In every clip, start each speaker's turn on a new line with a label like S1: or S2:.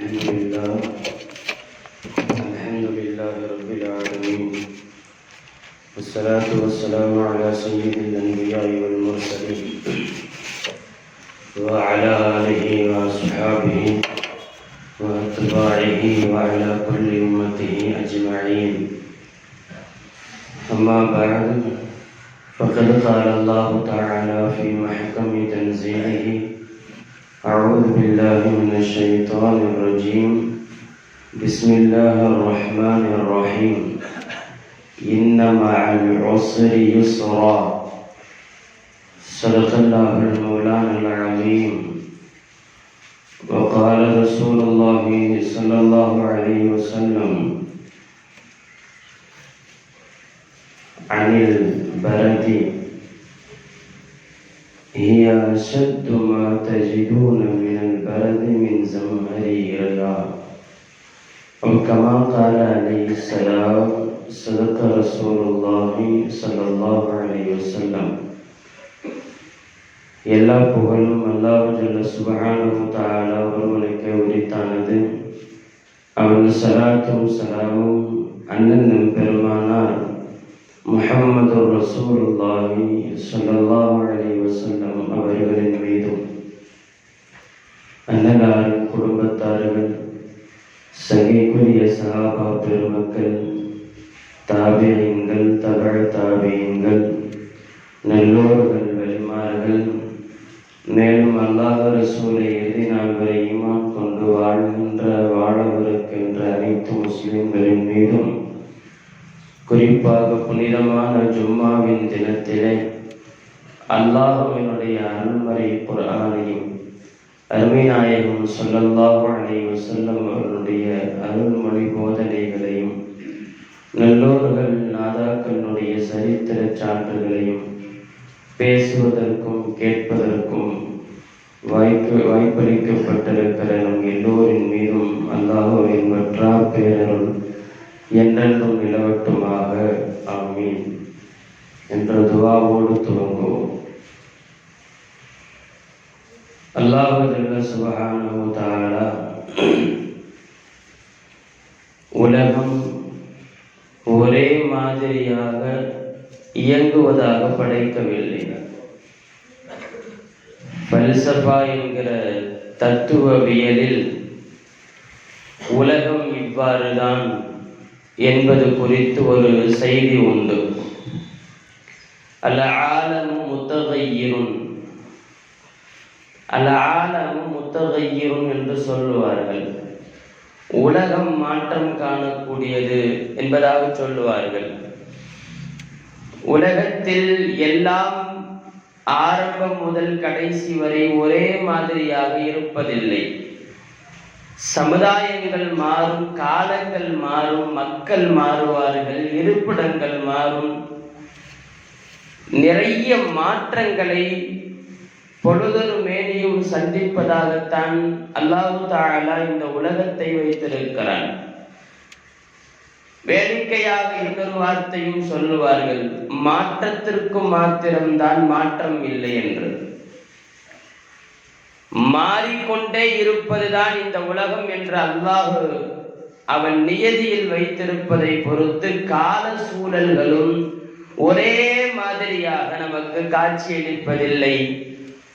S1: الحمد لله. الحمد لله رب العالمين. والصلاة والسلام على سيد الأنبياء والمرسلين. وعلى آله وأصحابه وأتباعه وعلى كل أمته أجمعين. أما بعد فقد قال الله تعالى في محكم تنزيله أعوذ بالله من الشيطان الرجيم. بسم الله الرحمن الرحيم. إن مع العسر يسرا. صدق الله المولانا العظيم. وقال رسول الله صلى الله عليه وسلم عن البرد هي أشد ما تجدون من البرد من زمهرير الله أو كما قال عليه السلام صدق رسول الله صلى الله عليه وسلم எல்லா புகழும் அல்லாஹ் ஜல்ல சுபஹானஹு தஆலா ஒருவனுக்கு உரித்தானது அவன் சலாத்தும் சலாமும் அண்ணன் நம் பெருமானார் முஹம்மது ரசூலுல்லாஹி ஸல்லல்லாஹு அலைஹி வஸல்லம் அவர்களின் மீதும் அன்னலார் குடும்பத்தார்கள் சங்கைக்குரிய சஹாபா பெருமக்கள் தாபியங்கள் தகழ் தாபியங்கள் நல்லோர்கள் வலிமார்கள் மேலும் அல்லாஹ் ரசூலை இறுதி நாள் வரை ஈமான் கொண்டு வாழ்கின்ற வாழவிருக்கின்ற அனைத்து முஸ்லிம்களின் மீதும் குறிப்பாக புனிதமான ஜும்மாவின் தினத்திலே அல்லாஹுவினுடைய அருள்மறை குரானையும் அருமைநாயகம் சொல்லல்லாஹு அலைஹி வஸல்லம் அவர்களுடைய அருள்மொழி போதனைகளையும் நல்லோர்கள் நாதாக்களுடைய சரித்திர சான்றுகளையும் பேசுவதற்கும் கேட்பதற்கும் வாய்ப்பு வாய்ப்பளிக்கப்பட்டிருக்கிற நம் எல்லோரின் மீதும் அல்லாஹுவின் மற்றா பேரருள் என்னென்றும் நிலவட்டுமாக. ஆமீன். என்ற துவாவோடு துவங்குவோம். அல்லாஹு ஜல்ல சுபஹானஹு உலகம் ஒரே மாதிரியாக இயங்குவதாக படைக்கவில்லை. பல்சபா என்கிற தத்துவவியலில் உலகம் இவ்வாறுதான். என்பது குறித்து ஒரு செய்தி உண்டு. அல்ல ஆலமும் முத்தகையிரும் அல்ல ஆலமும் முத்தகையிரும் என்று சொல்லுவார்கள். உலகம் மாற்றம் காணக்கூடியது என்பதாக சொல்லுவார்கள். உலகத்தில் எல்லாம் ஆரம்பம் முதல் கடைசி வரை ஒரே மாதிரியாக இருப்பதில்லை. சமுதாயங்கள் மாறும் காலங்கள் மாறும் மக்கள் மாறுவார்கள் இருப்பிடங்கள் மாறும். நிறைய மாற்றங்களை பொழுதொரு மேனியும் சந்திப்பதாகத்தான் அல்லாஹு தாலா இந்த உலகத்தை வைத்திருக்கிறான். வேடிக்கையாக இன்னொரு வார்த்தையும் சொல்லுவார்கள் மாற்றத்திற்கு மாத்திரம்தான் மாற்றம் இல்லை என்று. மாறிக்கொண்டே இருப்பதுதான் இந்த உலகம் என்று அல்லாஹு அவன் நியதியில் வைத்திருப்பதை பொறுத்து கால சூழல்களும் ஒரே மாதிரியாக நமக்கு காட்சியளிப்பதில்லை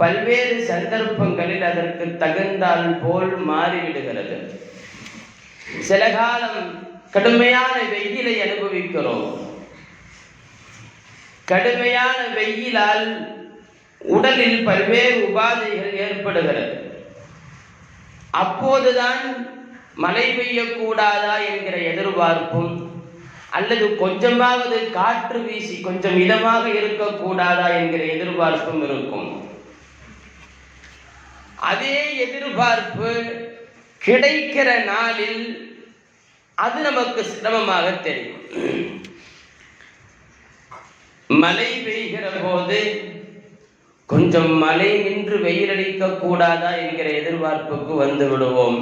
S1: பல்வேறு சந்தர்ப்பங்களில் அதற்கு தகுந்தால் போல் மாறிவிடுகிறது. சில காலம் கடுமையான வெயிலை அனுபவிக்கிறோம். கடுமையான வெயிலால் உடலில் பல்வேறு உபாதைகள் ஏற்படுகிறது. அப்போதுதான் மழை பெய்யக்கூடாதா என்கிற எதிர்பார்ப்பும் அல்லது கொஞ்சமாவது காற்று வீசி கொஞ்சம் இதமாக இருக்கக்கூடாதா என்கிற எதிர்பார்ப்பும் இருக்கும். அதே எதிர்பார்ப்பு கிடைக்கிற நாளில் அது நமக்கு சிரமமாக தெரியும். மழை பெய்கிற போது கொஞ்சம் மழை நின்று வெயிலடிக்க கூடாதா என்கிற எதிர்பார்ப்புக்கு வந்து விடுவோம்.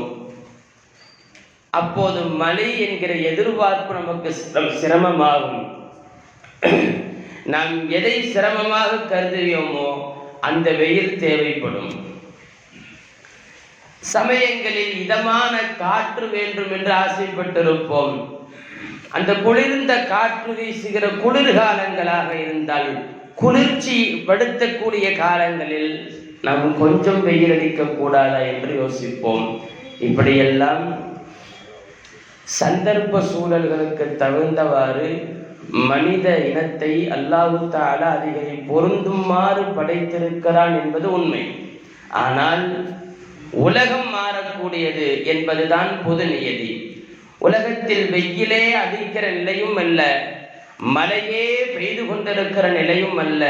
S1: அப்போது மழை என்கிற எதிர்பார்ப்பு நமக்கு சிரமமாகும். நாம் எதை சிரமமாக கருதுகிறோமோ அந்த வெயில் தேவைப்படும். சமயங்களில் இதமான காற்று வேண்டும் என்று ஆசைப்பட்டிருப்போம். அந்த குளிர்ந்த காற்று வீசுகிற குளிர்காலங்களாக இருந்தால் குளிர்ச்சி படுத்தக்கூடிய காலங்களில் நாம் கொஞ்சம் வெயில் அடிக்க கூடாதா என்று யோசிப்போம். இப்படியெல்லாம் சந்தர்ப்ப சூழல்களுக்கு தகுந்தவாறு மனித இனத்தை அல்லாஹு தாலா அதிகளை பொருந்துமாறு படைத்திருக்கிறான் என்பது உண்மை. ஆனால் உலகம் மாறக்கூடியது என்பதுதான் பொது நியதி. உலகத்தில் வெயிலே அதிக்கிற நிலையும் அல்ல. மழையே பெய்து கொண்டிருக்கிற நிலையும் அல்ல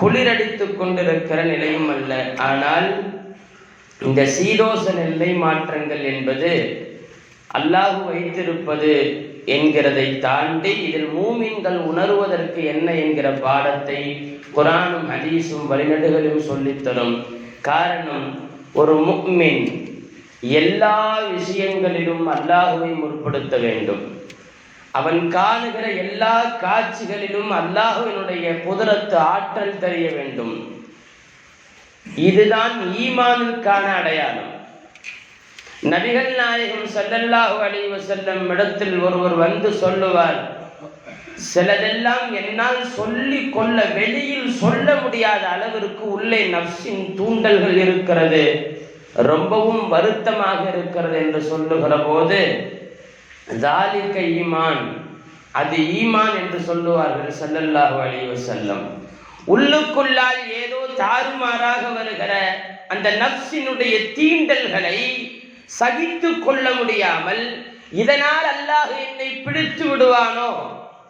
S1: குளிரடித்துக் கொண்டிருக்கிற நிலையும் அல்ல. ஆனால் இந்த சீதோச நிலை மாற்றங்கள் என்பது அல்லாஹு வைத்திருப்பது என்கிறதை தாண்டி இதில் மூமின்கள் உணர்வதற்கு என்ன என்கிற பாடத்தை குரானும் ஹதீஸும் வழிநடுகளும் சொல்லித்தரும் காரணம் ஒரு முக்மின் எல்லா விஷயங்களிலும் அல்லாஹுவை முற்படுத்த வேண்டும். அவன் காணுகிற எல்லா காட்சிகளிலும் அல்லாஹுவினுடைய குதிரத்து ஆற்றல் தெரிய வேண்டும். இதுதான் ஈமானுக்கான அடையாளம். நபிகள் நாயகம் ஸல்லல்லாஹு அலைஹி செல்லும் இடத்தில் ஒருவர் வந்து சொல்லுவார் சிலதெல்லாம் என்னால் சொல்லி கொள்ள வெளியில் சொல்ல முடியாத அளவிற்கு உள்ளே நப்சின் தூண்டல்கள் இருக்கிறது. ரொம்பவும் வருத்தமாக இருக்கிறது என்று சொல்லுகிற போது ஜாலிக்க ஈமான். அது ஈமான் என்று சொல்லுவார்கள் ஸல்லல்லாஹு அலைஹி செல்லம் உள்ளுக்குள்ளால் ஏதோ தாறுமாறாக வருகிற அந்த நப்சினுடைய தீண்டல்களை சகித்து கொள்ள முடியாமல் இதனால் அல்லாஹ் என்னை பிடித்து விடுவானோ?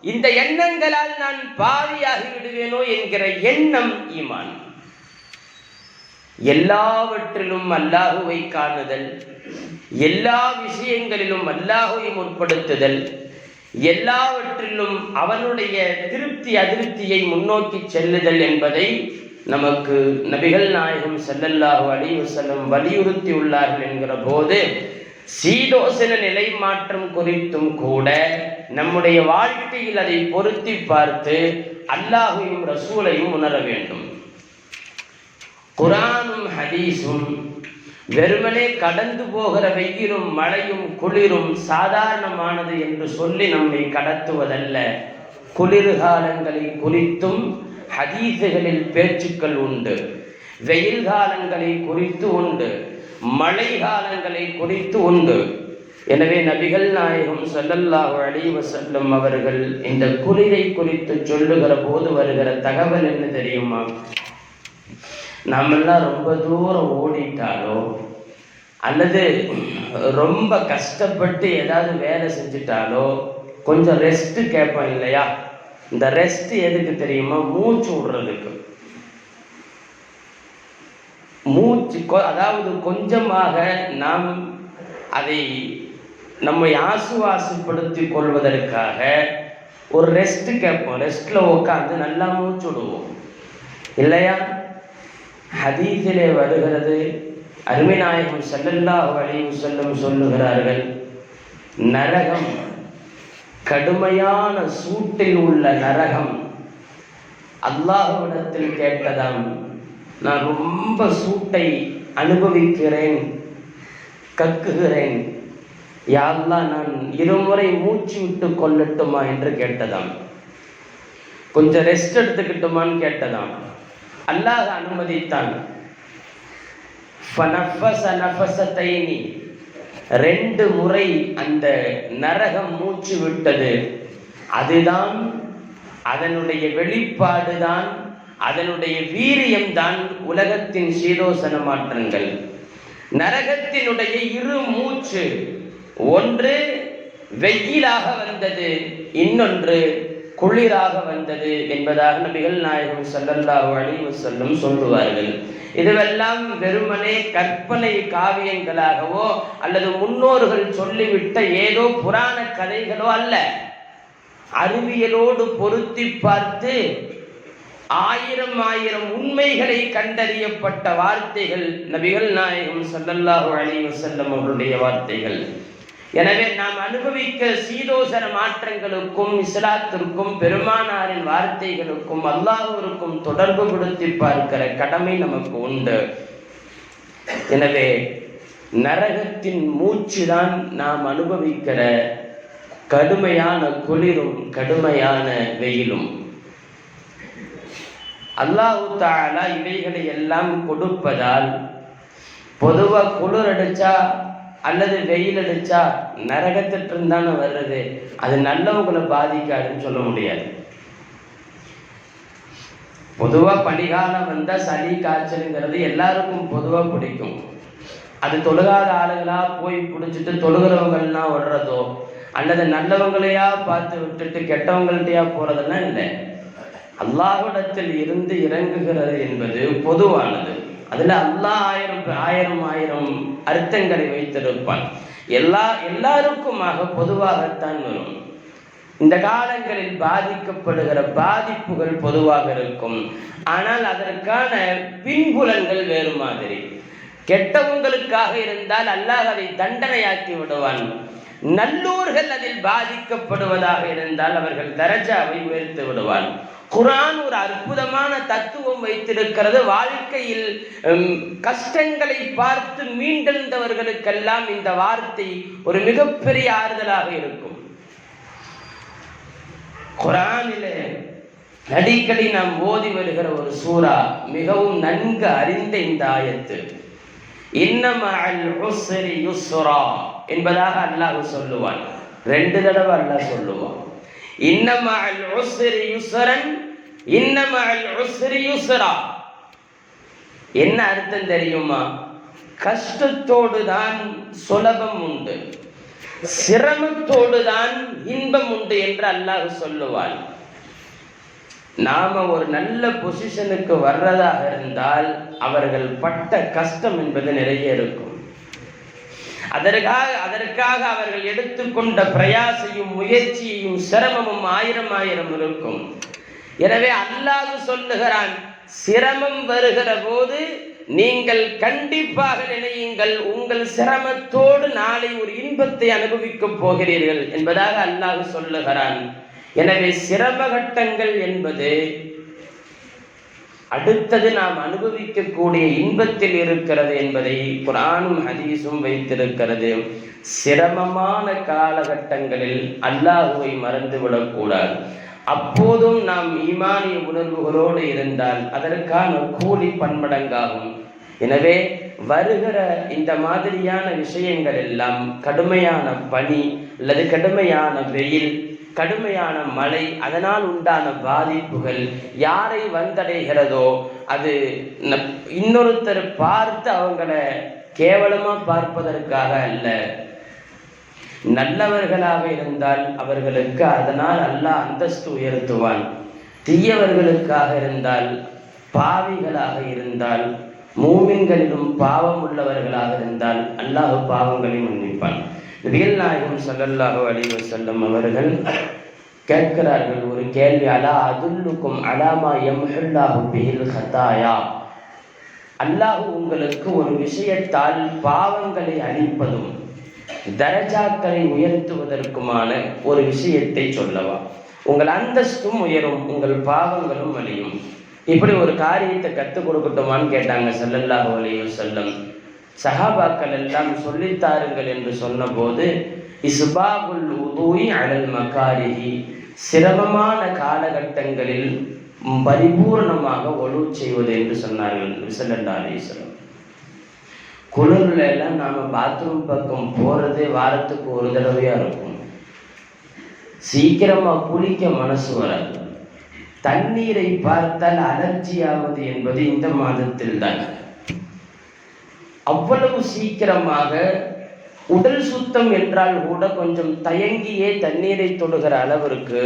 S1: இந்த எண்ணங்களால் நான் பாவியாகி விடுவேனோ என்கிற எண்ணம் ஈமான். எல்லாவற்றிலும் அல்லாஹுவை காணுதல் எல்லா விஷயங்களிலும் அல்லாஹுவை முற்படுத்துதல் எல்லாவற்றிலும் அவனுடைய திருப்தி அதிருப்தியை முன்னோக்கி செல்லுதல் என்பதை நமக்கு நபிகள் நாயகம் செல்லல்லாஹு அலைஹி வலியுறுத்தி உள்ளார்கள் என்கிற போது சீதோசன நிலை மாற்றம் குறித்தும் கூட நம்முடைய வாழ்க்கையில் அதை பொருத்தி பார்த்து அல்லாஹையும் ரசூலையும் உணர வேண்டும். குரானும் ஹதீஸும் வெறுமனே கடந்து போகிற வெயிலும் மழையும் குளிரும் சாதாரணமானது என்று சொல்லி நம்மை கடத்துவதல்ல. குளிர்காலங்களை குறித்தும் ஹதீஸுகளில் பேச்சுக்கள் உண்டு. வெயில் காலங்களை குறித்து உண்டு. மழை காலங்களை குறித்து உண்டு. எனவே நபிகள் நாயகம் சல்லல்லாஹு அலைஹி செல்லும் அவர்கள் இந்த குளிரை குறித்து சொல்லுகிற போது வருகிற தகவல் என்ன தெரியுமா? நாமெல்லாம் ரொம்ப தூரம் ஓடிட்டாலோ அல்லது ரொம்ப கஷ்டப்பட்டு ஏதாவது வேலை செஞ்சுட்டாலோ கொஞ்சம் ரெஸ்ட்டு கேட்போம் இல்லையா? இந்த ரெஸ்ட் எதுக்கு தெரியுமா? மூச்சு விடுறதுக்கு. மூச்சு கொ- அதாவது கொஞ்சமாக நாம் அதை நம்மை ஆசுவாசப்படுத்தி கொள்வதற்காக ஒரு ரெஸ்ட் கேட்போம். ரெஸ்ட்ல உட்காந்து நல்லா மூச்சு விடுவோம். இல்லையா? ஹதீஸிலே வருகிறது. அருமைநாயகம் செல்லல்லாஹு அலைவு செல்லும் சொல்லுகிறார்கள் நரகம் கடுமையான சூட்டில் உள்ள நரகம் அல்லாஹுவிடத்தில் கேட்டதாம். நான் ரொம்ப சூட்டை அனுபவிக்கிறேன் கக்குகிறேன். யாரெல்லாம் நான் இருமுறை மூச்சு விட்டு கொள்ளட்டுமா? என்று கேட்டதாம். கொஞ்சம் ரெஸ்ட் எடுத்துக்கிட்டுமான்னு கேட்டதாம். அல்லாஹ் அனுமதித்தான். ரெண்டு முறை அந்த நரகம் மூச்சு விட்டது. அதுதான் அதனுடைய வெளிப்பாடுதான் அதனுடைய வீரியம் தான் உலகத்தின் சீதோசன மாற்றங்கள். நரகத்தினுடைய இரு மூச்சு. ஒன்று வெயிலாக வந்தது இன்னொன்று குளிராக வந்தது என்பதாக நபிகள் நாயகம் சல்லல்லாஹு அலைஹி செல்லும் சொல்லுவார்கள். இதுவெல்லாம் வெறுமனே கற்பனை காவியங்களாகவோ அல்லது முன்னோர்கள் சொல்லிவிட்ட ஏதோ புராண கதைகளோ அல்ல. அறிவியலோடு பொருத்தி பார்த்து ஆயிரம் ஆயிரம் உண்மைகளை கண்டறியப்பட்ட வார்த்தைகள் நபிகள் நாயகம் சல்லல்லாஹு அலைஹி செல்லும் அவருடைய வார்த்தைகள். எனவே நாம் அனுபவிக்க சீதோசன மாற்றங்களுக்கும் இஸ்லாத்திற்கும் பெருமானாரின் வார்த்தைகளுக்கும் அல்லாஹ்விற்கும் தொடர்பு படுத்தி பார்க்கிற கடமை நமக்கு உண்டு. எனவே நரகத்தின் மூச்சுதான் நாம் அனுபவிக்கிற கடுமையான குளிரும் கடுமையான வெயிலும். அல்லாஹு தாலா இவைகளை எல்லாம் கொடுப்பதால் பொதுவாக குளிர் அடிச்சா அல்லது வெயில் அடிச்சா நரகத்திட்டு தானே வர்றது? அது நல்லவங்களை பாதிக்காதுன்னு சொல்ல முடியாது. பொதுவாக பனிகாலம் வந்தால் சளி காய்ச்சலுங்கிறது எல்லாருக்கும் பொதுவாக பிடிக்கும். அது தொழுகாத ஆளுகளாக போய் பிடிச்சிட்டு தொழுகிறவங்கள்லாம் விடுறதோ அல்லது நல்லவங்களையா பார்த்து விட்டுட்டு கெட்டவங்கள்ட்டையா போகிறதெல்லாம் இல்லை. அல்லாஹ்விடத்தில் இருந்து இறங்குகிறது என்பது பொதுவானது. அதுல அல்லாஹ் ஆயிரம் ஆயிரம் ஆயிரம் அர்த்தங்களை வைத்திருப்பான். எல்லா எல்லாருக்குமாக பொதுவாகத்தான் வரும். இந்த காலங்களில் பாதிக்கப்படுகிற பாதிப்புகள் பொதுவாக இருக்கும். ஆனால் அதற்கான பின்புலங்கள் வேறு மாதிரி. கெட்டவங்களுக்காக இருந்தால் அல்லாஹ் அதை தண்டனையாக்கி விடுவான். நல்லூர்கள் அதில் பாதிக்கப்படுவதாக இருந்தால் அவர்கள் தரஜாவை உயர்த்து விடுவான். குரான் ஒரு அற்புதமான தத்துவம் வைத்திருக்கிறது. வாழ்க்கையில் கஷ்டங்களை பார்த்து மீண்டெழுந்தவர்களுக்கெல்லாம் இந்த வார்த்தை ஒரு மிகப்பெரிய ஆறுதலாக இருக்கும். குரானில நடிகளை நாம் ஓதி வருகிற ஒரு சூரா மிகவும் நன்கு அறிந்த இந்த ஆயத்து. என்பதாக அல்லாஹ் சொல்லுவான். ரெண்டு தடவை அல்லாஹ் சொல்லுவான். இன்னமஅல் உஸ்ரி யுஸ்ரன் என்ன அர்த்தம் தெரியுமா? கஷ்டத்தோடு தான் சுலபம் உண்டு. சிரமத்தோடு தான் இன்பம் உண்டு என்று அல்லாஹ் சொல்லுவான். நாம ஒரு நல்ல பொசிஷனுக்கு வர்றதாக இருந்தால் அவர்கள் பட்ட கஷ்டம் என்பது நிறைய இருக்கும். அதற்காக அதற்காக அவர்கள் எடுத்துக்கொண்ட பிரயாசையும் முயற்சியையும் சிரமமும் ஆயிரம் ஆயிரம் இருக்கும். எனவே அல்லாஹ் சொல்லுகிறான் சிரமம் வருகிற போது நீங்கள் கண்டிப்பாக நினையுங்கள் உங்கள் சிரமத்தோடு நாளை ஒரு இன்பத்தை அனுபவிக்கப் போகிறீர்கள் என்பதாக அல்லாஹ் சொல்லுகிறான். எனவே சிரம கட்டங்கள் என்பது அடுத்தது நாம் அனுபவிக்கக்கூடிய இன்பத்தில் இருக்கிறது என்பதை குரானும் ஹதீஸும் வைத்திருக்கிறது. சிரமமான காலகட்டங்களில் அல்லாஹுவை மறந்துவிடக்கூடாது அப்போதும் நாம் ஈமானிய உணர்வுகளோடு இருந்தால் அதற்கான கூலி பன்மடங்காகும். எனவே வருகிற இந்த மாதிரியான விஷயங்கள் எல்லாம் கடுமையான பனி அல்லது கடுமையான வெயில் கடுமையான மழை அதனால் உண்டான பாதிப்புகள் யாரை வந்தடைகிறதோ அது இன்னொருத்தர் பார்த்து அவங்கள கேவலமாக பார்ப்பதற்காக அல்ல. நல்லவர்களாக இருந்தால் அவர்களுக்கு அதனால் அல்லாஹ் அந்தஸ்து உயர்த்துவான். தீயவர்களுக்காக இருந்தால் பாவிகளாக இருந்தால் மூமின்களிலும் பாவம் உள்ளவர்களாக இருந்தால் அல்லாஹ் பாவங்களை மன்னிப்பான். ரியல் நாயகம் சல்லல்லாஹு அலைஹி செல்லம் அவர்கள் கேட்கிறார்கள் ஒரு கேள்வி அலா அதுல்லுக்கும் அலாமா யம்ஹுல்லாஹு பிஹில் ஹத்தாயா அல்லாஹ் உங்களுக்கு ஒரு விஷயத்தால் பாவங்களை அழிப்பதும் தரஜாக்களை உயர்த்துவதற்குமான ஒரு விஷயத்தை சொல்லவா? உங்கள் அந்தஸ்தும் உயரும் உங்கள் பாவங்களும் அழியும் இப்படி ஒரு காரியத்தை கற்றுக் கொடுக்கட்டுமான்னு கேட்டாங்க ஸல்லல்லாஹு அலைஹி வஸல்லம். சஹாபாக்கள் எல்லாம் சொல்லித்தாருங்கள் என்று சொன்னபோது இஸ்பாபுல் உதூய் அனல் மகாரிஹி சிரமமான காலகட்டங்களில் பரிபூர்ணமாக ஒழு செய்வது என்று சொன்னார்கள் ஸல்லல்லாஹு அலைஹி குளிர்ல எல்லாம் நாம பாத்ரூம் பக்கம் போறதே வாரத்துக்கு ஒரு தடவையா இருக்கும். சீக்கிரமா குளிக்க மனசு வராது. தண்ணீரை பார்த்தால் அலர்ஜியாவது என்பது இந்த மாதத்தில் தான். அவ்வளவு சீக்கிரமாக உடல் சுத்தம் என்றால் கூட கொஞ்சம் தயங்கியே தண்ணீரை தொடுகிற அளவிற்கு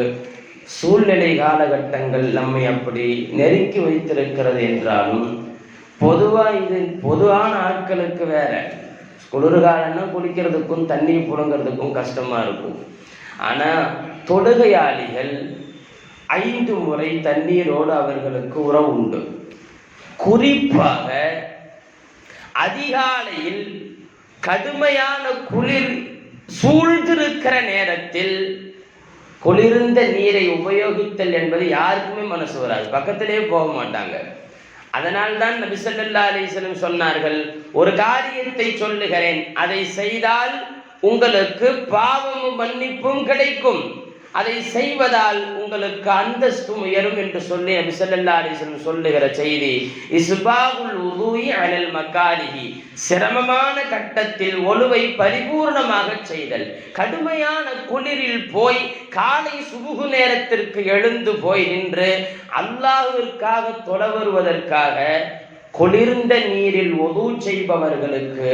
S1: சூழ்நிலை காலகட்டங்கள் நம்மை அப்படி நெருக்கி வைத்திருக்கிறது என்றாலும் பொதுவா இது பொதுவான ஆட்களுக்கு வேற. குளிர்காலம்னா குளிக்கிறதுக்கும் தண்ணி புழங்குறதுக்கும் கஷ்டமா இருக்கும். ஆனா தொடுகையாளிகள் ஐந்து முறை தண்ணீரோடு அவர்களுக்கு உறவு உண்டு. குறிப்பாக அதிகாலையில் கடுமையான குளிர் சூழ்ந்திருக்கிற நேரத்தில் குளிர்ந்த நீரை உபயோகித்தல் என்பது யாருக்குமே மனசு வராது. பக்கத்திலே போக மாட்டாங்க.
S2: அதனால்தான் நபிசல்லா அலிஸ்லம் சொன்னார்கள் ஒரு காரியத்தை சொல்லுகிறேன் அதை செய்தால் உங்களுக்கு பாவமும் மன்னிப்பும் கிடைக்கும். அதை செய்வதால் உங்களுக்கு அந்தஸ்தும் உயரும் என்று சொல்லி நபி சொல்லல்லா சொல்லுகிற செய்தி இஸ்பாகுல் உதுஇ அனல் மக்காரிஹி சிரமமான கட்டத்தில் ஒழுவை பரிபூர்ணமாக செய்தல். கடுமையான குளிரில் போய் காலை சுபுகு நேரத்திற்கு எழுந்து போய் நின்று அல்லாஹிற்காக தொலைவருவதற்காக குளிர்ந்த நீரில் ஒது செய்பவர்களுக்கு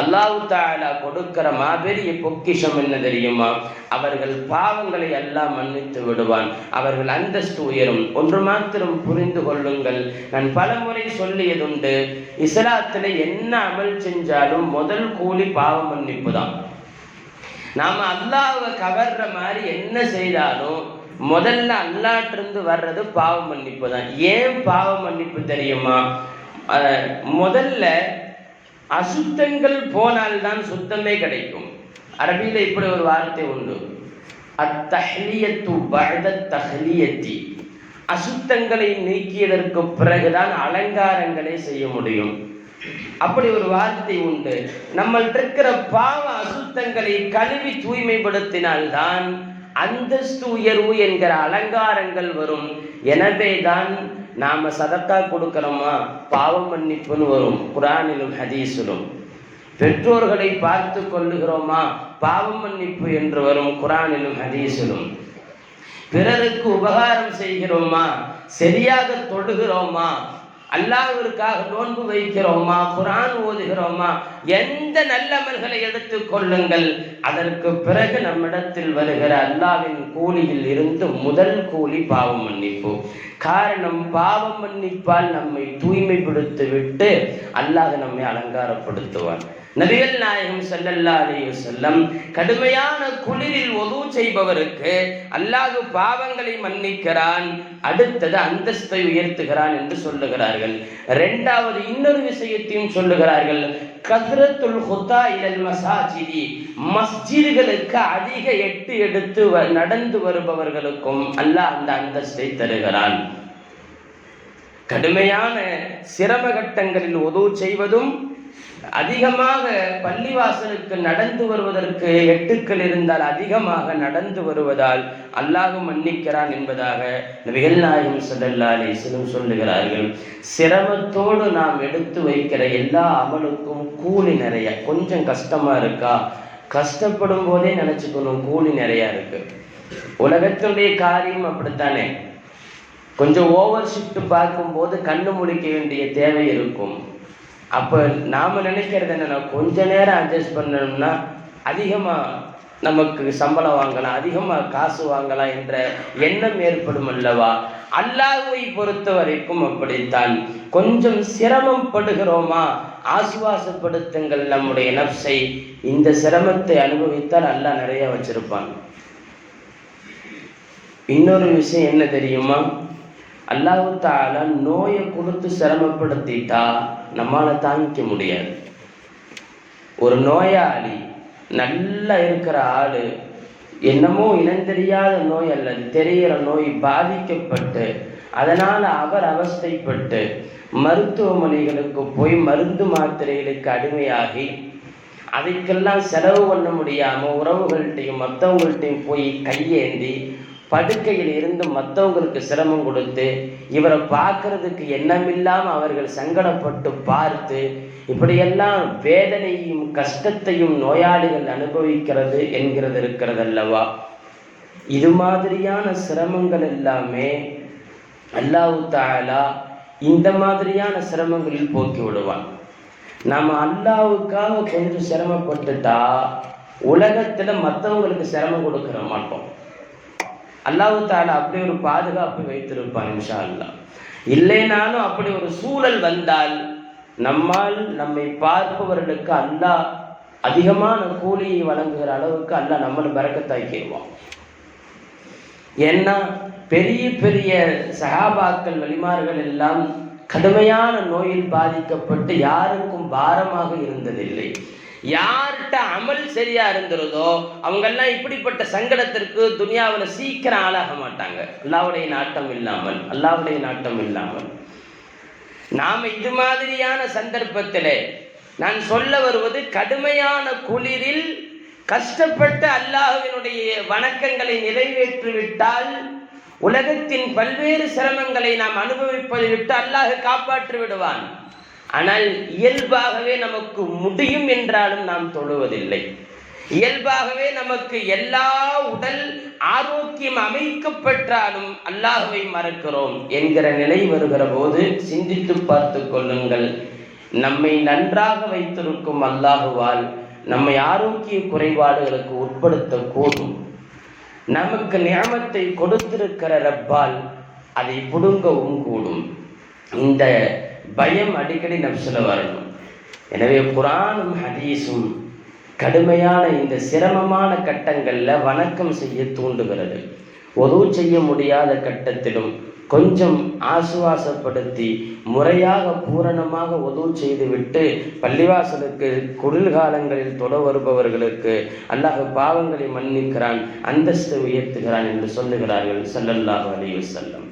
S2: அல்லாஹு தாலா கொடுக்கிற மாபெரிய பொக்கிஷம் என்ன தெரியுமா? அவர்கள் பாவங்களை எல்லாம் மன்னித்து விடுவான். அவர்கள் அந்தஸ்து உயரும். ஒன்று மாத்திரம் புரிந்து கொள்ளுங்கள். நான் பலமுறை சொல்லியதுண்டு இஸ்லாத்தில் என்ன அமல் செஞ்சாலும் முதல் கூலி பாவ மன்னிப்பு தான். நாம அல்லாவை கவர்ற மாதிரி என்ன செய்தாலும் முதல்ல அல்லாட்டிருந்து வர்றது பாவ மன்னிப்பு தான். ஏன் பாவ மன்னிப்பு தெரியுமா? முதல்ல அசுத்தங்கள் போனால்தான் சுத்தமே கிடைக்கும். அரபியில் இப்படி ஒரு வார்த்தை உண்டு. அத்தஹ்லியத்து பஅத தஹ்லியத்தி. அசுத்தங்களை நீக்கியதற்கு பிறகுதான் அலங்காரங்களை செய்ய முடியும். அப்படி ஒரு வார்த்தை உண்டு. நம்ம இருக்கிற பாவ அசுத்தங்களை கழுவி தூய்மைப்படுத்தினால்தான் அந்தஸ்து உயர்வு என்கிற அலங்காரங்கள் வரும். எனவே தான் நாம சதக்கா கொடுக்கிறோமா பாவம் மன்னிப்புன்னு வரும். குரானிலும் ஹதீஸிலும். பெற்றோர்களை பார்த்து கொள்ளுகிறோமா? பாவம் மன்னிப்பு என்று வரும் குரானிலும் ஹதீஸிலும். பிறருக்கு உபகாரம் செய்கிறோமா? சரியாக தொடுகிறோமா அல்லாஹிற்காக நோன்பு வைக்கிறோமா குரான் ஓதுகிறோமா எந்த நல்லமல்களை எடுத்துக் கொள்ளுங்கள் அதற்கு பிறகு நம்மிடத்தில் வருகிற அல்லாவின் கூலியில் இருந்து முதல் கூலி பாவம் மன்னிப்பு. காரணம் பாவம் மன்னிப்பால் நம்மை தூய்மைப்படுத்தி விட்டு அல்லாஹ் நம்மை அலங்காரப்படுத்துவான். நபிகள் நாயகம் ஸல்லல்லாஹு அலைஹி செல்லம் கடுமையான குளிரில் ஒது செய்பவருக்கு அல்லாஹ் பாவங்களை மன்னிக்கிறான் அடுத்தது அந்தஸ்தை உயர்த்துகிறான் என்று சொல்லுகிறார்கள். இரண்டாவது இன்னொரு விஷயத்தையும் சொல்லுகிறார்கள். கத்ரத்துல் ஹுதா இலல் மசாஜிதி மஸ்ஜிதுகளுக்கு அதிக எட்டு எடுத்து வ- நடந்து வருபவர்களுக்கும் அல்லாஹ் அந்த அந்தஸ்தை தருகிறான். கடுமையான சிரம கட்டங்களில் உதவு செய்வதும் அதிகமாக பள்ளிவாசலுக்கு நடந்து வருவதற்கு எட்டுக்கள் இருந்தால் அதிகமாக நடந்து வருவதால் அல்லாஹும் மன்னிக்கிறான் என்பதாக நபிகள் நாயகம் ஸல்லல்லாஹு அலைஹி சொல்லுகிறார்கள். சிரமத்தோடு நாம் எடுத்து வைக்கிற எல்லா அமலுக்கும் கூலி நிறைய. கொஞ்சம் கஷ்டமா இருக்கா? கஷ்டப்படும் போதே நினைச்சுக்கணும் கூலி நிறைய இருக்கு. உலகத்தினுடைய காரியம் அப்படித்தானே? கொஞ்சம் ஓவர் ஷிஃப்ட் பார்க்கும்போது கண்ணு முழிக்க வேண்டிய தேவை இருக்கும். அப்போ நாம் நினைக்கிறது என்னென்னா கொஞ்ச நேரம் அட்ஜஸ்ட் பண்ணணும்னா அதிகமாக நமக்கு சம்பளம் வாங்கலாம் அதிகமாக காசு வாங்கலாம் என்ற எண்ணம் ஏற்படும் அல்லவா? அல்லாஹை பொறுத்த வரைக்கும் அப்படித்தான். கொஞ்சம் சிரமம் படுகிறோமா? ஆசுவாசப்படுத்துங்கள் நம்முடைய நப்சை இந்த சிரமத்தை அனுபவித்தால் அல்லாஹ் நிறைய வச்சிருப்பான். இன்னொரு விஷயம் என்ன தெரியுமா? அல்லாஹு தாலா நோயை கொடுத்து சிரமப்படுத்திட்டா நம்மால தாங்கிக்க முடியாது. ஒரு நோயாளி நல்லா இருக்கிற ஆளு என்னமோ இனந்தெரியாத நோய் அல்லது தெரிகிற நோய் பாதிக்கப்பட்டு அதனால் அவர் அவஸ்தைப்பட்டு மருத்துவமனைகளுக்கு போய் மருந்து மாத்திரைகளுக்கு அடிமையாகி அதுக்கெல்லாம் செலவு பண்ண முடியாமல் உறவுகள்கிட்டையும் மற்றவங்கள்ட்டையும் போய் கையேந்தி படுக்கையில் இருந்து மற்றவங்களுக்கு சிரமம் கொடுத்து இவரை பார்க்கறதுக்கு எண்ணமில்லாம அவர்கள் சங்கடப்பட்டு பார்த்து இப்படியெல்லாம் வேதனையும் கஷ்டத்தையும் நோயாளிகள் அனுபவிக்கிறது என்கிறது இருக்கிறது அல்லவா இது மாதிரியான சிரமங்கள் எல்லாமே அல்லாஹ் தாலா இந்த மாதிரியான சிரமங்களில் போக்கி விடுவான். நம்ம அல்லாவுக்காக கொஞ்சம் சிரமப்பட்டுட்டா உலகத்தில் மற்றவங்களுக்கு சிரமம் கொடுக்கிற மாட்டோம். அல்லாஹு தாலா அப்படி ஒரு பாதுகாப்பு வைத்திருப்பான் இன்ஷா அல்லாஹ் இல்லைனாலும் அப்படி ஒரு சூழல் வந்தால் நம்மால் நம்மை பார்ப்பவர்களுக்கு அல்லாஹ் அதிகமான கூலியை வழங்குகிற அளவுக்கு அல்லாஹ் நம்மளை பறக்கத்தாக்கிடுவான். ஏன்னா பெரிய பெரிய சகாபாக்கள் வலிமார்கள் எல்லாம் கடுமையான நோயில் பாதிக்கப்பட்டு யாருக்கும் பாரமாக இருந்ததில்லை. யார்கிட்ட அமல் சரியா இருந்துருதோ அவங்கெல்லாம் இப்படிப்பட்ட சங்கடத்திற்கு துனியாவில் சீக்கிரம் ஆளாக மாட்டாங்க. அல்லாவுடைய நாட்டம் இல்லாமல் அல்லாவுடைய நாட்டம் இல்லாமல். நாம் இது மாதிரியான சந்தர்ப்பத்தில் நான் சொல்ல வருவது கடுமையான குளிரில் கஷ்டப்பட்டு அல்லாஹுவினுடைய வணக்கங்களை நிறைவேற்றிவிட்டால் உலகத்தின் பல்வேறு சிரமங்களை நாம் அனுபவிப்பதை விட்டு அல்லாஹ் காப்பாற்றி விடுவான். ஆனால் இயல்பாகவே நமக்கு முடியும் என்றாலும் நாம் தொழுவதில்லை. இயல்பாகவே நமக்கு எல்லா உடல் ஆரோக்கியம் அமைக்கப்பெற்றாலும் அல்லாஹுவை மறக்கிறோம் என்கிற நிலை வருகிற போது சிந்தித்து பார்த்து கொள்ளுங்கள். நம்மை நன்றாக வைத்திருக்கும் அல்லாஹுவால் நம்மை ஆரோக்கிய குறைபாடுகளுக்கு உட்படுத்தக்கூடும். நமக்கு நியமத்தை கொடுத்திருக்கிற ரப்பால் அதை புடுங்கவும் கூடும். இந்த பயம் அடிக்கடி நப்சில் வரணும் எனவே குரானும் ஹதீஸும் கடுமையான இந்த சிரமமான கட்டங்களில் வணக்கம் செய்ய தூண்டுகிறது. உதவு செய்ய முடியாத கட்டத்திலும் கொஞ்சம் ஆசுவாசப்படுத்தி முறையாக பூரணமாக உதவு செய்துவிட்டு பள்ளிவாசலுக்கு குளிர்காலங்களில் தொட வருபவர்களுக்கு அல்லாஹ் பாவங்களை மன்னிக்கிறான் அந்தஸ்து உயர்த்துகிறான் என்று சொல்லுகிறார்கள் சல்லல்லாஹு அலைஹி வஸல்லம்.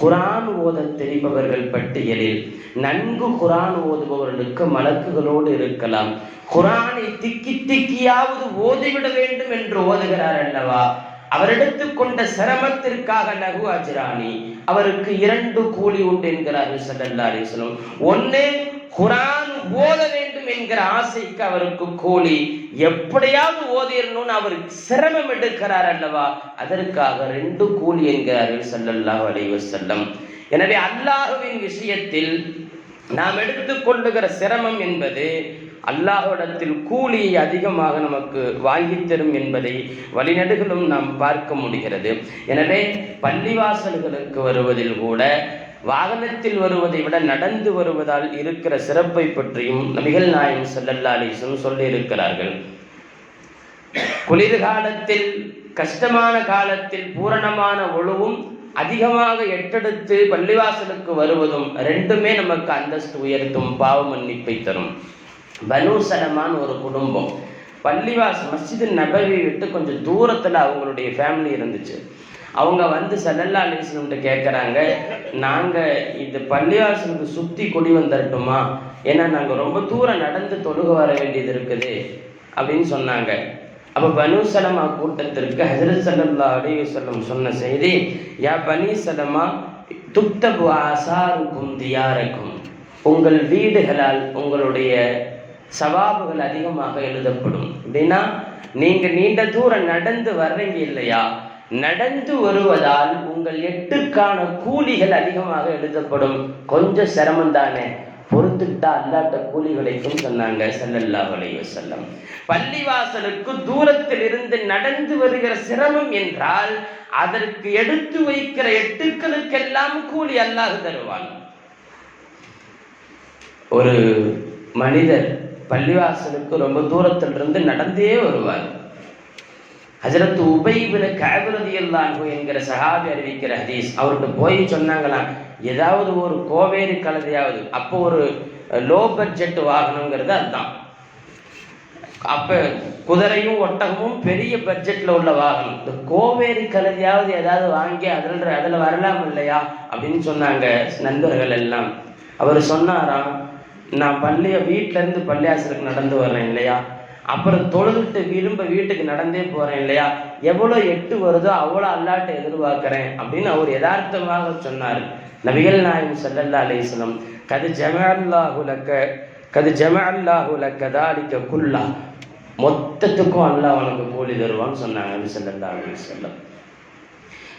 S2: குரான் ஓத தெரிபவர்கள் பட்டியலில் நன்கு குரான் ஓதுபவர்களுக்கு மலக்குகளோடு இருக்கலாம். குரானை திக்கி திக்கியாவது ஓதிவிட வேண்டும் என்று ஓதுகிறார் அல்லவா? அவர் எடுத்துக்கொண்ட சிரமத்திற்காக லகு அஜராணி அவருக்கு இரண்டு கூலி உண்டு என்கிறார் ஸல்லல்லாஹு அலைஹி குரான் ஓத வேண்டும் என்கிற ஆசைக்கு அவருக்கு கூலி. எப்படியாவது ஓதிடணும்னு அவர் சிரமம் எடுக்கிறார் அல்லவா? அதற்காக ரெண்டு கூலி என்கிறார்கள் ஸல்லல்லாஹு அலைஹி செல்லம் எனவே அல்லாஹுவின் விஷயத்தில் நாம் எடுத்துக்கொள்ளுகிற சிரமம் என்பது அல்லாஹ்விடத்தில் கூலியை அதிகமாக நமக்கு வாங்கி தரும் என்பதை வழிநடுகளும் நாம் பார்க்க முடிகிறது. எனவே பள்ளிவாசல்களுக்கு வருவதில் கூட வாகனத்தில் வருவதை விட நடந்து வருவதால் இருக்கிற சிறப்பை பற்றியும் நபிகள் நாயம் செல்லல்லா அலிசும் சொல்லியிருக்கிறார்கள். குளிர்காலத்தில் கஷ்டமான காலத்தில் பூரணமான ஒழுவும் அதிகமாக எட்டெடுத்து பள்ளிவாசலுக்கு வருவதும் ரெண்டுமே நமக்கு அந்தஸ்து உயர்த்தும் பாவ மன்னிப்பை தரும். பனு சலமான் ஒரு குடும்பம். பள்ளிவாஸ் மஸ்ஜிது நபவி விட்டு கொஞ்சம் தூரத்தில் அவங்களுடைய ஃபேமிலி இருந்துச்சு. அவங்க வந்து சல்லல்லா அலிஸ்லம்கிட்ட கேட்குறாங்க நாங்கள் இது பள்ளிவாசலுக்கு சுற்றி கொடி வந்துடட்டுமா ஏன்னா நாங்கள் ரொம்ப தூரம் நடந்து தொழுக வர வேண்டியது இருக்குது அப்படின்னு சொன்னாங்க. அப்போ பனு சலமா கூட்டத்திற்கு ஹசரத் சல்லல்லா அலைஹி சொல்லம் சொன்ன செய்தி யா பனி சலமா துப்தபு ஆசாருக்கும் தியாரக்கும். உங்கள் வீடுகளால் உங்களுடைய சவாபுகள் அதிகமாக எழுதப்படும். அப்படின்னா நீங்கள் நீண்ட தூரம் நடந்து வர்றீங்க இல்லையா? நடந்து வருவதால் உங்கள் எட்டுக்கான கூலிகள் அதிகமாக எழுதப்படும். கொஞ்சம் சிரமம் தானே? பொறுத்துக்கிட்டா அல்லாட்ட கூலி கிடைக்கும் சொன்னாங்க செல்லல்லா அலைஹி செல்லம் பள்ளிவாசலுக்கு தூரத்தில் இருந்து நடந்து வருகிற சிரமம் என்றால் அதற்கு எடுத்து வைக்கிற எட்டுக்களுக்கெல்லாம் கூலி அல்லாஹ் தருவான். ஒரு மனிதர் பள்ளிவாசலுக்கு ரொம்ப தூரத்தில் இருந்து நடந்தே வருவார். ஹஜரத் உபைபின அல்லாஹு என்கிற சஹாபி அறிவிக்கிற ஹதீஸ். அவர்கிட்ட போய் சொன்னாங்களாம் ஏதாவது ஒரு கோவேரி கலதையாவது அப்போ ஒரு லோ பட்ஜெட் வாகனங்கிறது அதுதான். அப்போ குதிரையும் ஒட்டகமும் பெரிய பட்ஜெட்டில் உள்ள வாகனம். இந்த கோவேரி கலதையாவது ஏதாவது வாங்கி அதில் அதில் வரலாம் இல்லையா அப்படின்னு சொன்னாங்க நண்பர்கள் எல்லாம். அவர் சொன்னாராம் நான் பள்ளிய வீட்டிலேருந்து பள்ளியாசலுக்கு நடந்து வர்றேன் இல்லையா? அப்புறம் தொழுதுட்டு விரும்ப வீட்டுக்கு நடந்தே போறேன் இல்லையா? எவ்வளோ எட்டு வருதோ அவ்வளோ அல்லாட்ட எதிர்பார்க்கிறேன் அப்படின்னு அவர் யதார்த்தமாக சொன்னார். நபிகள் நாயகம் சல்லல்லா அலைஹி கது ஜமல்லாஹுலக்க கது ஜமல்லாஹுலக்க லக்க குல்லா. மொத்தத்துக்கும் அல்லாஹ் உனக்கு கூலி தருவான்னு சொன்னாங்க நபி சல்லல்லா அலைஹி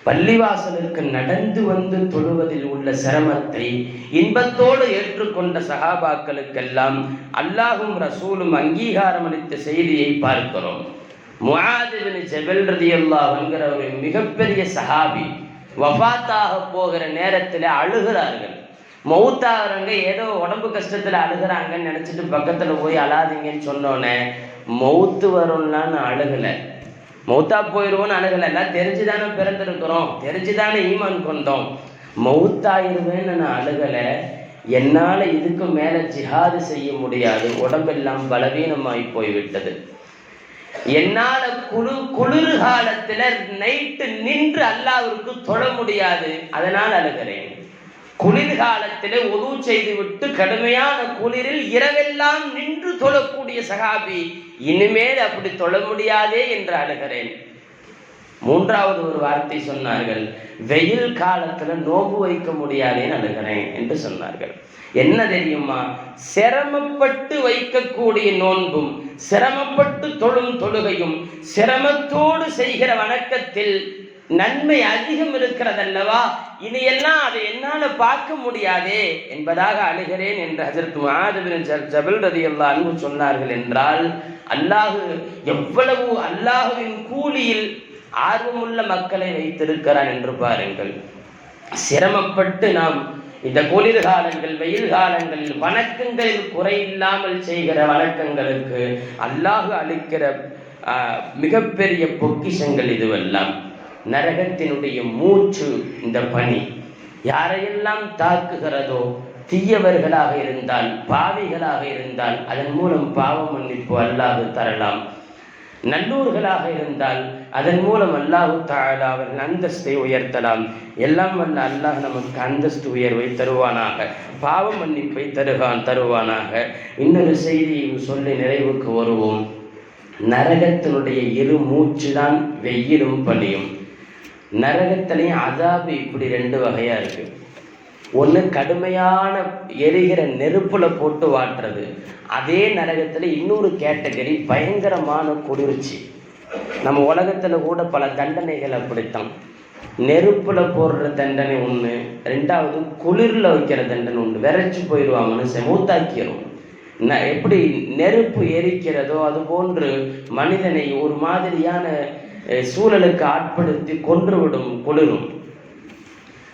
S2: பள்ளிவாசலுக்கு நடந்து வந்து தொழுவதில் உள்ள சிரமத்தை இன்பத்தோடு ஏற்றுக்கொண்ட சகாபாக்களுக்கெல்லாம் அல்லாஹும் ரசூலும் அங்கீகாரம் அளித்த செய்தியை பார்க்கிறோம். முகாதிபின் ஜெபல் ரதியல்லாஹ் என்கிற ஒரு மிகப்பெரிய சஹாபி வஃபாத்தாக போகிற நேரத்தில் அழுகிறார்கள். மௌத்தாகிறவங்க ஏதோ உடம்பு கஷ்டத்தில் அழுகிறாங்கன்னு நினச்சிட்டு பக்கத்தில் போய் அழாதீங்கன்னு சொன்னோன்னே மௌத்து வரும்லான்னு அழுகலை. மௌத்தா போயிடுவோன்னு அணுகலை. எல்லாம் தெரிஞ்சுதானே பிறந்திருக்கிறோம். தெரிஞ்சுதானே ஈமான் கொண்டோம். மௌத்தாயிருவேன்னு நான் அழுகலை என்னால் இதுக்கு மேலே ஜிஹாது செய்ய முடியாது. உடம்பெல்லாம் பலவீனமாகி போய்விட்டது. என்னால் குளு குளிர் காலத்தில் நைட்டு நின்று அல்லாவிற்கு தொழ முடியாது. அதனால் அழுகிறேன் குளிர்காலத்தில் உதவு செய்துவிட்டு கடுமையான குளிரில் இரவெல்லாம் நின்று தொழக்கூடிய சகாபி இனிமேல் அப்படி தொழ முடியாதே என்று அழுகிறேன். மூன்றாவது ஒரு வார்த்தை சொன்னார்கள் வெயில் காலத்துல நோம்பு வைக்க முடியாதேன்னு அழுகிறேன் என்று சொன்னார்கள். என்ன தெரியுமா? சிரமப்பட்டு வைக்கக்கூடிய நோன்பும் சிரமப்பட்டு தொழும் தொழுகையும் சிரமத்தோடு செய்கிற வணக்கத்தில் நன்மை அதிகம் இருக்கிறதல்லவா? இனியெல்லாம் அதை என்னால பார்க்க முடியாதே என்பதாக அழுகிறேன் என்று ஹசரத் மாதவின் ஜபல் ரதி அன்பு சொன்னார்கள் என்றால் அல்லாஹு எவ்வளவு அல்லாஹுவின் கூலியில் ஆர்வமுள்ள மக்களை வைத்திருக்கிறான் என்று பாருங்கள். சிரமப்பட்டு நாம் இந்த குளிர் காலங்கள் வெயில் காலங்களில் வணக்கங்களில் குறையில்லாமல் செய்கிற வணக்கங்களுக்கு அல்லாஹு அளிக்கிற மிகப்பெரிய பொக்கிஷங்கள் இதுவெல்லாம். நரகத்தினுடைய மூச்சு இந்த பனி. யாரையெல்லாம் தாக்குகிறதோ தீயவர்களாக இருந்தால் பாவிகளாக இருந்தால் அதன் மூலம் பாவ மன்னிப்பு அல்லாது தரலாம். நல்லூர்களாக இருந்தால் அதன் மூலம் அல்லாஹு தாலா அவர்கள் அந்தஸ்தை உயர்த்தலாம். எல்லாம் வல்ல அல்லாஹ் நமக்கு அந்தஸ்து உயர்வை தருவானாக. பாவ மன்னிப்பை தருகான் தருவானாக. இன்னொரு செய்தியை சொல்லி நிறைவுக்கு வருவோம். நரகத்தினுடைய இரு மூச்சு தான் வெயிலும் பனியும். நரகத்திலையும் அதாபு இப்படி ரெண்டு வகையாக இருக்கு. ஒன்று கடுமையான எரிகிற நெருப்பில் போட்டு வாட்டுறது. அதே நரகத்தில் இன்னொரு கேட்டகரி பயங்கரமான குளிர்ச்சி. நம்ம உலகத்தில் கூட பல தண்டனைகள் அப்படித்தான். நெருப்பில் போடுற தண்டனை ஒன்று ரெண்டாவது குளிர்ல வைக்கிற தண்டனை ஒன்று விரைச்சி போயிடுவாங்கன்னு மனுஷன் ந- எப்படி நெருப்பு எரிக்கிறதோ அது போன்று மனிதனை ஒரு மாதிரியான சூழலுக்கு ஆட்படுத்தி கொன்றுவிடும் குளிரும்.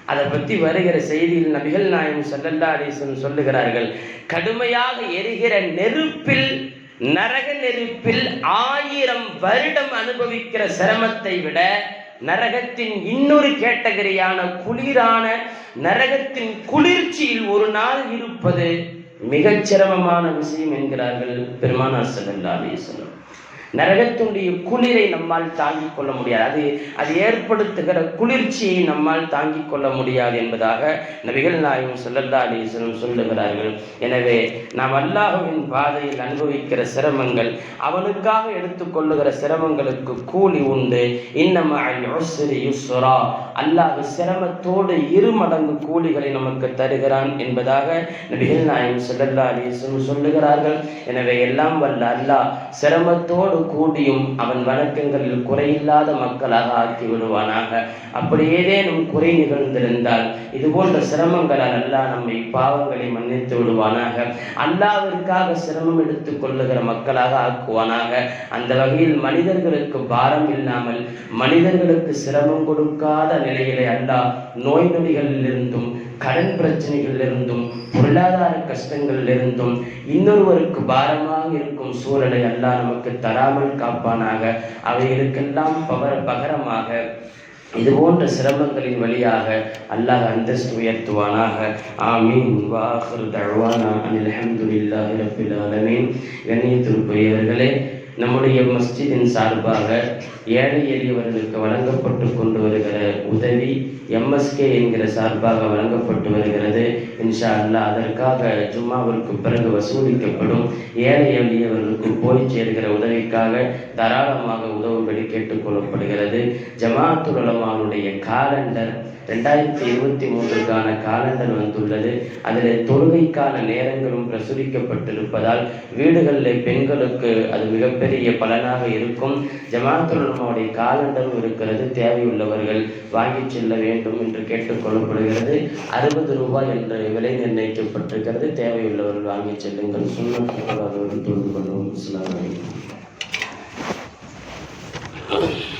S2: அதை பற்றி வருகிற செய்தியில் நபிகள் நாயம் ஸல்லல்லாஹு சொல்லுகிறார்கள் கடுமையாக எரிகிற நெருப்பில் நரக நெருப்பில் ஆயிரம் வருடம் அனுபவிக்கிற சிரமத்தை விட நரகத்தின் இன்னொரு கேட்டகரியான குளிரான நரகத்தின் குளிர்ச்சியில் ஒரு நாள் இருப்பது மிகச் சிரமமான விஷயம் என்கிறார்கள் பெருமானார் ஸல்லல்லாஹு நரகத்தினுடைய குளிரை நம்மால் தாங்கிக் கொள்ள முடியாது. அது அது ஏற்படுத்துகிற குளிர்ச்சியை நம்மால் தாங்கிக் கொள்ள முடியாது என்பதாக நபிகள் நாயகம் ஸல்லல்லாஹு சொல்லுகிறார்கள். எனவே நாம் அல்லாஹுவின் பாதையில் அனுபவிக்கிற சிரமங்கள் அவனுக்காக எடுத்துக்கொள்ளுகிற சிரமங்களுக்கு கூலி உண்டு. இன்னமா யுஸ்ரா. அல்லாஹ் சிரமத்தோடு இரு மடங்கு கூலிகளை நமக்கு தருகிறான் என்பதாக நபிகள் நாயகம் ஸல்லல்லாஹு சொல்லுகிறார்கள். எனவே எல்லாம் வல்ல அல்லாஹ் சிரமத்தோடு கூடியும் அவன் வணக்கங்களில் குறையில்லாத மக்களாக ஆக்கி விடுவானாக. அப்படி ஏதேனும் குறை நிகழ்ந்திருந்தால் இது போன்ற சிரமங்களால் அல்லாஹ் நம்மை பாவங்களை மன்னித்து விடுவானாக. அல்லாவிற்காக சிரமம் எடுத்துக் கொள்ளுகிற மக்களாக ஆக்குவானாக. அந்த வகையில் மனிதர்களுக்கு பாரம் இல்லாமல் மனிதர்களுக்கு சிரமம் கொடுக்காத நிலையிலே அல்லாஹ் நோய் நொடிகளிலிருந்தும் கடன் பிரச்சனைகளிலிருந்தும் பொருளாதார கஷ்டங்களிலிருந்தும் இன்னொருவருக்கு பாரமாக இருக்கும் சூழலை அல்லாஹ் நமக்கு தராமல் காப்பானாக. அவைகளுக்கெல்லாம் பகர பகரமாக இது போன்ற சிரமங்களின் வழியாக அல்லாஹ் அந்தஸ்து உயர்த்துவானாக. ஆமீன். வாஹர் தழ்வானா அனில் அல்ஹம்துலில்லாஹி ரப்பில் ஆலமீன். கண்ணியத்திற்குரியவர்களே நம்முடைய மஸ்ஜிதின் சார்பாக ஏழை எளியவர்களுக்கு வழங்கப்பட்டு கொண்டு வருகிற உதவி எம்எஸ்கே என்கிற சார்பாக வழங்கப்பட்டு வருகிறது. இன்ஷா அல்லாஹ் அதற்காக ஜும்மாவிற்கு பிறகு வசூலிக்கப்படும் ஏழை எளியவர்களுக்கு போய் சேர்கிற உதவிக்காக தாராளமாக உதவும்படி கேட்டுக்கொள்ளப்படுகிறது ஜமாத்துலமானுடைய காலண்டர் ரெண்டாயிரத்தி இருபத்தி மூன்றுக்கான காலண்டர் வந்துள்ளது. அதில் தொழுகைக்கான நேரங்களும் பிரசுரிக்கப்பட்டிருப்பதால் வீடுகளில் பெண்களுக்கு அது மிகப்பெரிய பலனாக இருக்கும். ஜமாத்துடைய காலண்டரும் இருக்கிறது. தேவையுள்ளவர்கள் வாங்கி செல்ல வேண்டும் என்று கேட்டுக்கொள்ளப்படுகிறது அறுபது ரூபாய் என்ற விலை நிர்ணயிக்கப்பட்டிருக்கிறது. தேவையுள்ளவர்கள் வாங்கி செல்லுங்கள். சுண்ணாட்டு தொழுது கொள்வோம். இஸ்லாமியம் Thank you.